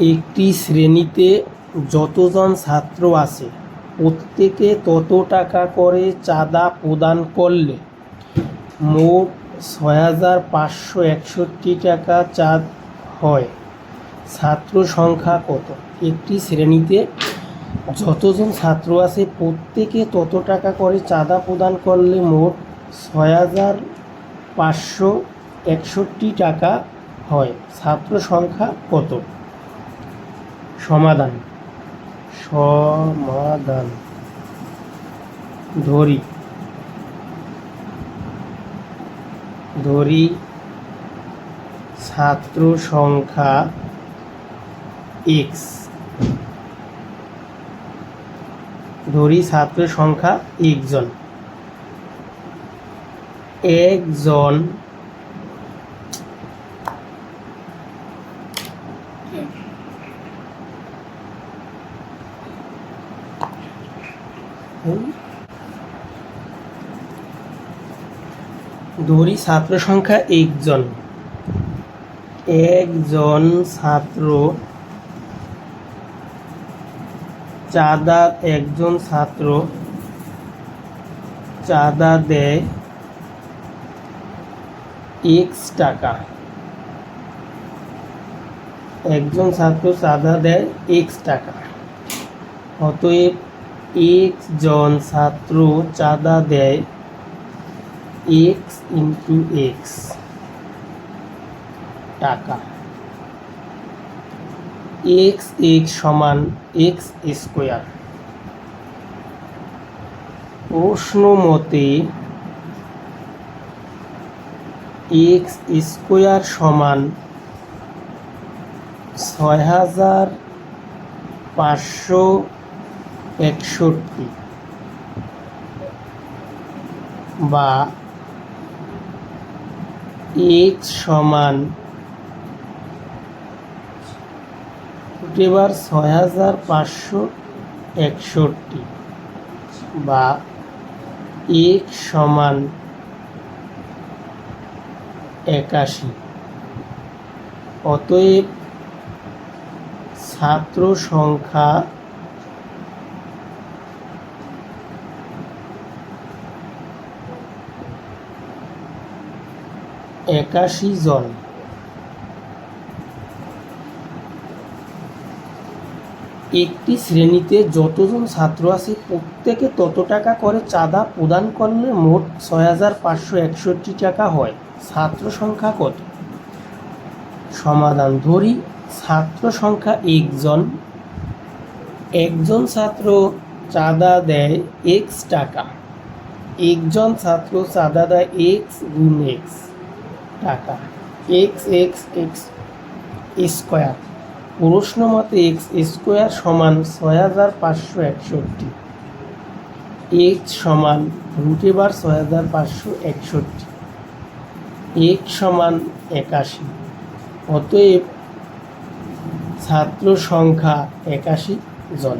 একটি শ্রেণিতে যতজন ছাত্র আছে, প্রত্যেকে তত টাকা করে চাঁদা প্রদান করলে মোট ছয় হাজার পাঁচশো একষট্টি টাকা চাঁদ হয়। ছাত্র সংখ্যা কত? একটি শ্রেণীতে যতজন ছাত্র আছে, প্রত্যেকে তত টাকা করে চাঁদা প্রদান করলে মোট ছয় হাজার পাঁচশো একষট্টি টাকা হয়। ছাত্র সংখ্যা কত? সমাধান। সমাধান। ধরি। ধরি ছাত্র সংখ্যা এক্স। ধরি ছাত্র সংখ্যা একজন। একজন ধরি ছাত্র সংখ্যা একজন। একজন ছাত্র চাঁদা একজন ছাত্র চাঁদা দেয় এক্স টাকা। একজন ছাত্র চাঁদা দেয় এক্স টাকা। অতএব এক্স জন ছাত্র চাঁদা দেয় এক্স ইন্টু এক্স। টাকা। এক্স এক্স সমান এক্স স্কোয়ার। প্রশ্ন মতে এক্স স্কোয়ার সমান ছয় হাজার পাঁচশো একষট্টি। বা এক্স সমান এবার ছয় হাজার পাঁচশো একষট্টি। বা এক্স সমান একাশি। অতএব ছাত্র সংখ্যা একাশি জন। একটি শ্রেণীতে যতজন ছাত্র আছে, প্রত্যেকে তত টাকা করে চাঁদা প্রদান করলে মোট ছয় হাজার পাঁচশো একষট্টি টাকা হয়। ছাত্র সংখ্যা কত? সমাধান ধরি। ছাত্র সংখ্যা একজন। একজন ছাত্র চাঁদা দেয় এক্স টাকা। একজন ছাত্র চাঁদা দেয় এক্স গুণ এক্স। টাকা, এক্স এক্স এক্স স্কোয়ার। প্রশ্ন মতে এক্স স্কোয়ার সমান ছয় হাজার পাঁচশো একষট্টি। এক্স সমান রুট এবার ছয় হাজার পাঁচশো একষট্টি। এক্স সমান একাশি। অতএব ছাত্র সংখ্যা একাশি জন।